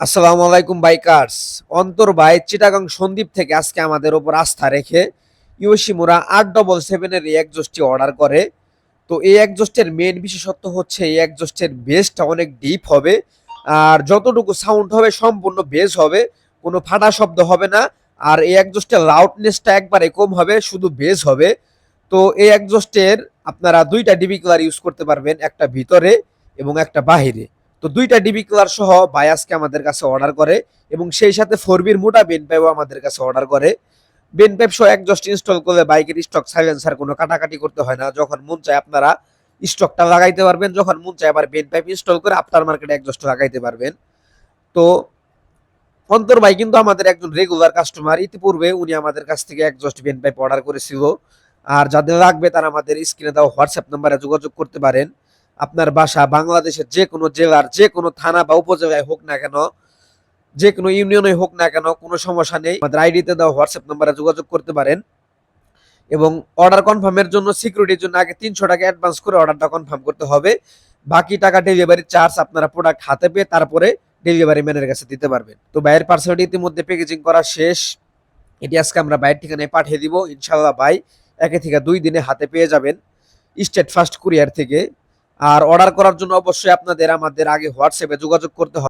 আসসালামু আলাইকুম, বাইকার্স। অন্তর ভাই, চিটাগাং সন্দীপ থেকে আজকে আমাদের ওপর আস্থা রেখে ইউসিমুরা আট ডবল সেভেনের এই একজোস্টটি অর্ডার করে। তো এই একজোস্টের মেন বিশেষত্ব হচ্ছে এই একজোস্টের বেসটা অনেক ডিপ হবে। আর যতটুকু সাউন্ড হবে, সম্পূর্ণ বেস হবে। কোনো ফাটা শব্দ হবে না। আর এই একজোস্টের লাউডনেসটা একবারে কম হবে, শুধু বেস হবে। তো এই একজোস্টের আপনারা দুইটা ডিবি কালার ইউজ করতে পারবেন, একটা ভিতরে এবং একটা বাহিরে। তো দুইটা ডিবি কালার সহ আজকে আমাদের কাছে অর্ডার করে এবং সেই সাথে ফোর বির মোটা বেন পাইপও আমাদের কাছে অর্ডার করে। বেন পাইপ সহ এক একজস্ট ইনস্টল করলে বাইকের স্টক সাইলেন্সার কোনো কাটাকাটি করতে হয় না। যখন মন চায় আপনারা স্টকটা লাগাইতে পারবেন। যখন মন চায় আবার বেন পাইপ ইনস্টল করে আফটার মার্কেটে এক একজস্ট লাগাইতে পারবেন। তো অন্তর ভাই কিন্তু আমাদের একজন রেগুলার কাস্টমার ইতিপূর্বে উনি আমাদের কাছ থেকে এক একজস্ট বেন পাইপ অর্ডার করেছিল। আর যাদের লাগবে তারা আমাদের স্ক্রিনে দেওয়া হোয়াটসঅ্যাপ নাম্বারে যোগাযোগ করতে পারেন। আপনার বাসা বাংলাদেশের যে কোনো জেলার, যে কোনো থানা বা উপজেলায় হোক না কেন, যে কোনো ইউনিয়নে হোক না কেন, কোনো সমস্যা নেই। আমাদের আইডিতে দেওয়া হোয়াটসঅ্যাপ নাম্বারে যোগাযোগ করতে পারেন। এবং অর্ডার কনফার্মের জন্য সিকিউরিটির জন্য আগে তিনশো টাকা অ্যাডভান্স করে অর্ডারটা কনফার্ম করতে হবে। বাকি টাকা ডেলিভারি চার্জ আপনারা প্রোডাক্ট হাতে পেয়ে তারপরে ডেলিভারি ম্যানের কাছে দিতে পারবেন। তো বাইরের পার্সেলটি ইতিমধ্যে প্যাকেজিং করা শেষ। এটি আজকে আমরা বাইরের ঠিকানায় পাঠিয়ে দিব। ইনশাল্লাহ ভাই একে থেকে দুই দিনে হাতে পেয়ে যাবেন। স্টেট ফার্স্ট কুরিয়ার থেকে। আর অর্ডার করার জন্য অবশ্যই আপনাদের আমাদের আগে হোয়াটসঅ্যাপে যোগাযোগ করতে হবে।